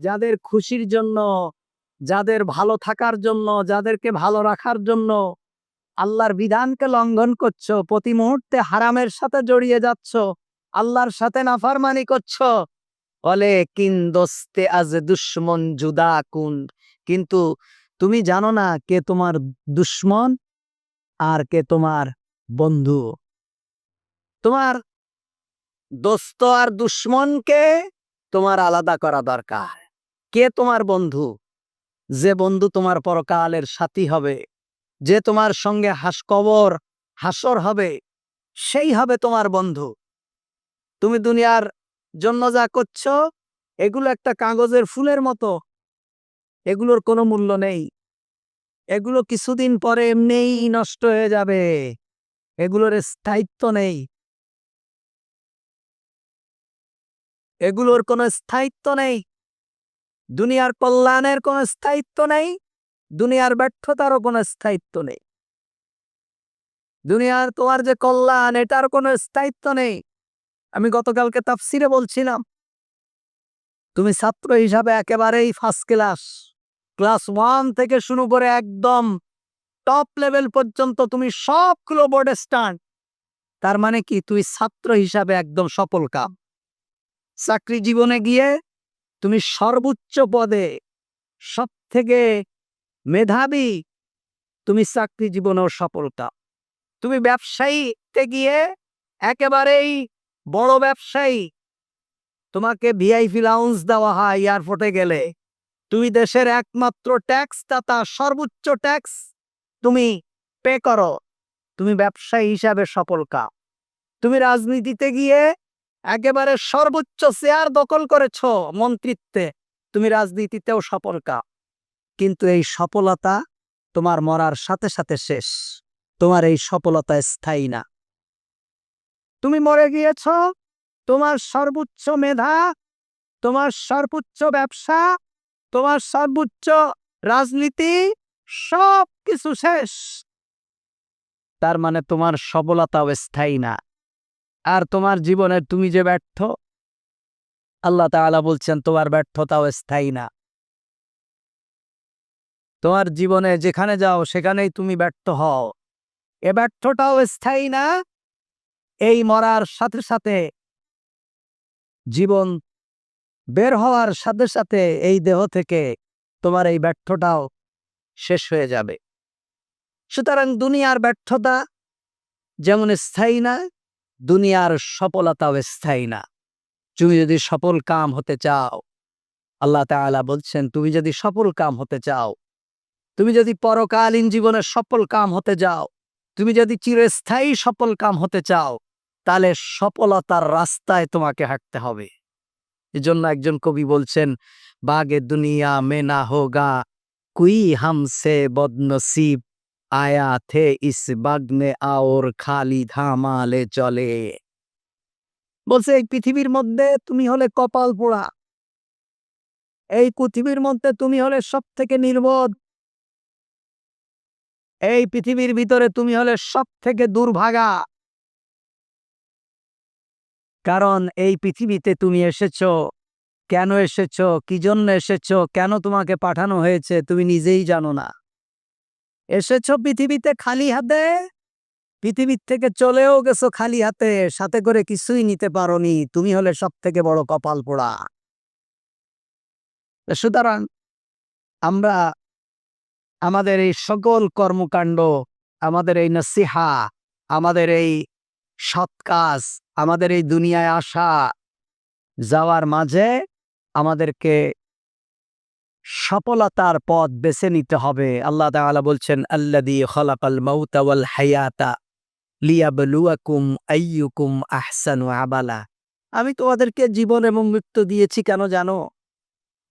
যাদের খুশির জন্য, যাদের ভালো থাকার জন্য, যাদেরকে ভালো রাখার জন্য আল্লাহর বিধানকে লঙ্ঘন করছ, প্রতি মুহূর্তে হারামের সাথে জড়িয়ে যাচ্ছ, আল্লাহর সাথে নাফারমানি করছ। বলে, কিন দোস্তে আজ দুশ্মন জুদা কুন? কিন্তু তুমি জানো না কে তোমার দুশ্মন আর কে তোমার বন্ধু। তোমার দোস্ত আর দুশ্মনকে তোমার আলাদা করা দরকার। কে তোমার বন্ধু? যে বন্ধু তোমার পরকালের সাথী হবে, যে তোমার সঙ্গে হাস কবর হাসর হবে, সেই হবে তোমার বন্ধু। তুমি দুনিয়ার জন্য যা করছ, এগুলো একটা কাগজের ফুলের মতো। এগুলোর কোনো মূল্য নেই। এগুলো কিছুদিন পরে এমনিই নষ্ট হয়ে যাবে। এগুলোর স্থায়িত্ব নেই। এগুলোর কোনো স্থায়িত্ব নেই। দুনিয়ার কল্যাণের কোনো স্থায়িত্ব নেই, দুনিয়ার ব্যর্থতারও কোনো স্থায়িত্ব নেই। দুনিয়ার তোমার যে কল্যাণ, এটার কোনো স্থায়িত্ব নেই। আমি গতকালকে তাফসিরে বলছিলাম, তুমি ছাত্র হিসাবে একেবারেই ফার্স্ট ক্লাস ক্লাস ওয়ান থেকে শুরু করে একদম টপ লেভেল পর্যন্ত তুমি সবগুলো বোর্ডে স্টান্ড তার মানে কি? তুই ছাত্র হিসাবে একদম সফল কাম। চাকরি জীবনে গিয়ে তুমি সর্বোচ্চ পদে সব থেকে মেধাবী, তুমি চাকরি জীবনেও সফলতা। তুমি ব্যবসায়ীতে গিয়ে একেবারেই বড় ব্যবসায়ী। তোমাকে ভিআইপি লাউন্স দেওয়া হয় এয়ারপোর্টে গেলে। তুমি দেশের একমাত্র ট্যাক্স দাতা সর্বোচ্চ ট্যাক্স তুমি পে করো। তুমি ব্যবসায়ী হিসাবে সফল কাম তুমি রাজনীতিতে গিয়ে একেবারে সর্বোচ্চ চেয়ার দখল করেছ মন্ত্রিত্বে। তুমি রাজনীতিতেও সফল কাম কিন্তু এই সফলতা তোমার মরার সাথে সাথে শেষ। তোমার এই সফলতা স্থায়ী না। তুমি মরে গিয়েছ, তোমার সর্বোচ্চ মেধা, তোমার সর্বোচ্চ ব্যবসা, তোমার সর্বোচ্চ রাজনীতি সব কিছু শেষ। তার মানে তোমার সফলতাও স্থায়ী না। আর তোমার জীবনের তুমি যে ব্যর্থ, আল্লাহ তাআলা বলছেন, তোমার ব্যর্থতাও স্থায়ী না। তোমার জীবনে যেখানে যাও, সেখানেই তুমি ব্যর্থ হও। এ ব্যর্থটাও স্থায়ী না, এই মরার সাথে সাথে জীবন বের হওয়ার সাথে সাথে এই দেহ থেকে তোমার এই ব্যর্থটাও শেষ হয়ে যাবে। সুতরাং দুনিয়ার ব্যর্থতা যেমন স্থায়ী না দুনিয়ার সফলতাও স্থায়ী না। তুমি যদি সফল কাম হতে চাও, আল্লাহ তাআলা বলছেন, তুমি যদি সফল কাম হতে চাও, তুমি যদি পরকালীন জীবনের সফল কাম হতে যাও, তুমি যদি চিরস্থায়ী সফল কাম হতে চাও, তাহলে সফলতার রাস্তায় তোমাকে হাঁটতে হবে। এজন্য একজন কবি বলছেন, বাগে দুনিয়া মে না হোগা, কুই হামসে বদনসিব। আয়া থে ইস বাগনে আওর খালি ধামালে চলে। বলছে, এই পৃথিবীর মধ্যে তুমি হলে কপাল পোড়া। এই পৃথিবীর মধ্যে তুমি হলে সব থেকে নির্বোধ। এই পৃথিবীর ভিতরে তুমি হলে সব থেকে দুর্ভাগা। কারণ এই পৃথিবীতে তুমি এসেছ। কেন এসেছ? কি জন্য এসেছ? কেন তোমাকে পাঠানো হয়েছে? তুমি নিজেই জানো না। এসেছ পৃথিবীতে খালি হাতে? পৃথিবীর থেকে চলেও গেছো খালি হাতে, সাথে করে কিছুই নিতে পারোনি, তুমি হলে সব থেকে বড় কপাল পোড়া। সুতরাং আমরা আমাদের এই সকল কর্মকাণ্ড, আমাদের এই নসিহা, আমাদের এই সৎ কাজ, আমাদের এই দুনিয়ায় আসা যাওয়ার মাঝে আমাদেরকে সফলতার পথ বেছে নিতে হবে। আল্লাহ তাআলা বলছেন আল্লাদি খলাকাল মাউতা ওয়াল হায়াতা লিয়াবলুয়াকুম আইয়ুকুম আহসানু আবালা আমি তোমাদেরকে জীবন এবং মৃত্যু দিয়েছি কেন জানো?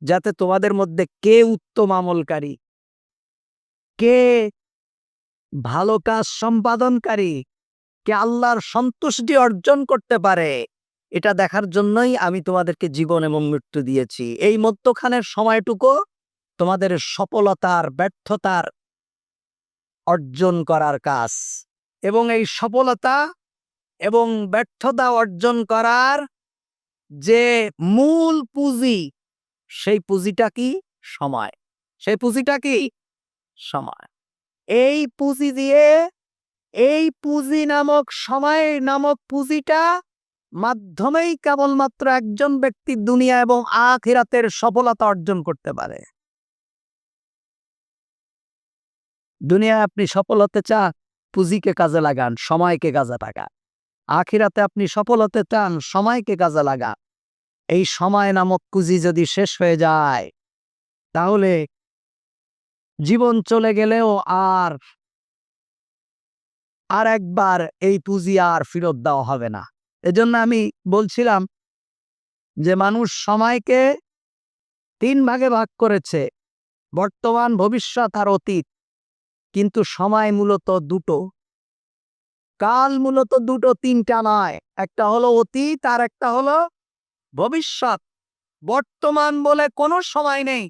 যাতে তোমাদের মধ্যে কে উত্তম আমলকারী? কে ভালো কাজ সম্পাদনকারী? কে আল্লাহর সন্তুষ্টি অর্জন করতে পারে? এটা দেখার জন্যই আমি তোমাদেরকে জীবন এবং মৃত্যু দিয়েছি। এই মধ্যখানের সময়টুকু তোমাদের সফলতার, ব্যর্থতার অর্জন করার কাজ। এবং এই সফলতা এবং ব্যর্থতা অর্জন করার যে মূল পুঁজি, সেই পুঁজিটা কি? সময়। সেই পুঁজিটা কি? সময়। এই পুঁজি দিয়ে এই পুঁজি নামক, সময় নামক পুঁজিটা মাধ্যমেই কেবলমাত্র একজন ব্যক্তি দুনিয়া এবং আখিরাতের সফলতা অর্জন করতে পারে। দুনিয়ায় আপনি সফল হতে চান, পুঁজিকে কাজে লাগান, সময়কে কাজে লাগান। আখিরাতে আপনি সফল হতে চান, সময়কে কাজে লাগান। এই সময় নামক পুঁজি যদি শেষ হয়ে যায়, তাহলে জীবন চলে গেলেও আর আর একবার এই পুঁজি আর ফেরত দেওয়া হবে না। এজন্য আমি বলছিলাম যে মানুষ সময়কে তিন ভাগে ভাগ করেছে, বর্তমান, ভবিষ্যৎ আর অতীত। কিন্তু সময় মূলত দুটো। কাল মূলত দুটো, তিনটা নয়। একটা হলো অতীত আর একটা হলো ভবিষ্যৎ। বর্তমান বলে কোনো সময় নেই।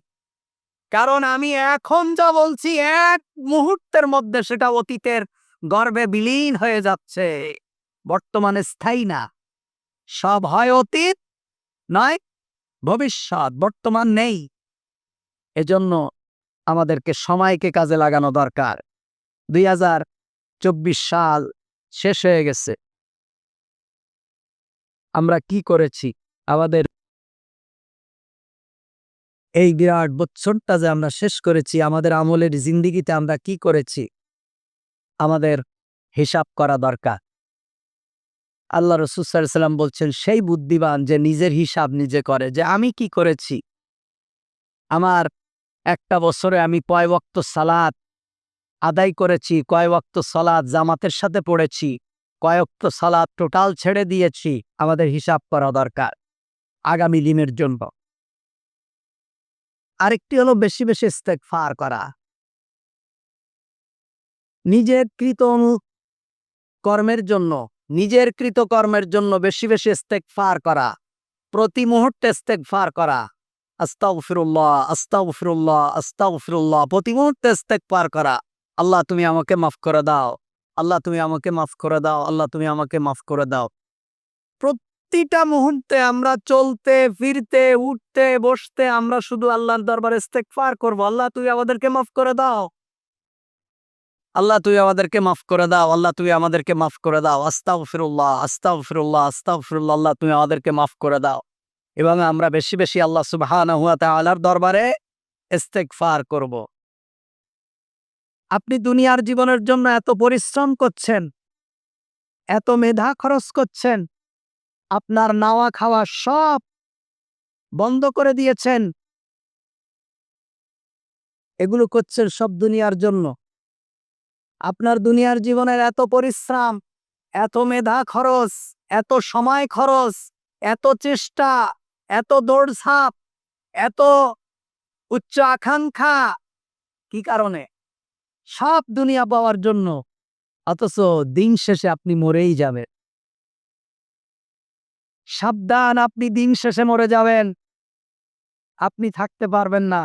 কারণ আমি এখন যা বলছি এক মুহূর্তের মধ্যে সেটা অতীতের গর্বে বিলীন হয়ে যাচ্ছে। বর্তমানে স্থায়ী না। সব হয় অতীত, নয় ভবিষ্যৎ। বর্তমান নেই। এজন্য আমাদেরকে সময়কে কাজে লাগানো দরকার। দুই হাজার চব্বিশ সাল শেষ হয়ে গেছে। আমরা কি করেছি? আমাদের এই বিরাট বছরটা যে আমরা শেষ করেছি, আমাদের আমলের জিন্দিগিতে আমরা কি করেছি? আমাদের হিসাব করা দরকার। আল্লাহ রসুসাল্লাম বলছেন, সেই বুদ্ধিমান যে নিজের হিসাব নিজে করে, যে আমি কি করেছি? আমার একটা বছরে আমি কয় বক্ত সালাদ আদায় করেছি, কয় বক্ত সালাদ জামাতের সাথে পড়েছি কয়েকত সালাদ টোটাল ছেড়ে দিয়েছি, আমাদের হিসাব করা দরকার আগামী দিনের জন্য। আরেকটি হলো বেশি বেশি স্টেক ফার করা। নিজের কৃত কর্মের জন্য, নিজের কৃত কর্মের জন্য বেশি বেশি স্টেক ফার করা, প্রতি মুহূর্তে স্টেক ফার করা। আস্তাউ ফিরুল্লাহ আস্তাউ ফিরুল্লাহ আস্তাউ ফিরুল্লাহ প্রতি মুহূর্তে স্টেক পার করা। আল্লাহ, তুমি আমাকে মাফ করে দাও। আল্লাহ, তুমি আমাকে মাফ করে দাও। আল্লাহ, তুমি আমাকে মাফ করে দাও। প্রতিটা মুহূর্তে আমরা চলতে, ফিরতে, উঠতে, বসতে আমরা শুধু আল্লাহর দরবারে ইস্তেগফার করব। আল্লাহ তুই আমাদেরকে মাফ করে দাও। আল্লাহ তুই আমাদেরকে মাফ করে দাও। আল্লাহ তুই আমাদেরকে মাফ করে দাও। আস্তাও ফিরুল্লাহ আস্তাও ফিরুল্লাহ আস্তাও ফিরুল্লাহ আল্লাহ, তুমি আমাদেরকে মাফ করে দাও। এবং আমরা বেশি বেশি আল্লাহ সুবহানাহু ওয়া তাআলার দরবারে ইস্তেগফার করব। আপনি দুনিয়ার জীবনের জন্য এত পরিশ্রম করছেন, এত মেধা খরচ করছেন, আপনার নাওয়া খাওয়া সব বন্ধ করে দিয়েছেন। এগুলো করছেন সব দুনিয়ার জন্য। আপনার দুনিয়ার জীবনের এত পরিশ্রম, এত মেধা খরচ, এত সময় খরচ, এত চেষ্টা এত দৌড়ঝাঁপ এত উচ্চ আকাঙ্ক্ষা, কি কারণে? সব দুনিয়া পাওয়ার জন্য অথচ দিন শেষে আপনি মরেই যাবেন। সাবধান, আপনি দিন শেষে মরে যাবেন। আপনি থাকতে পারবেন না।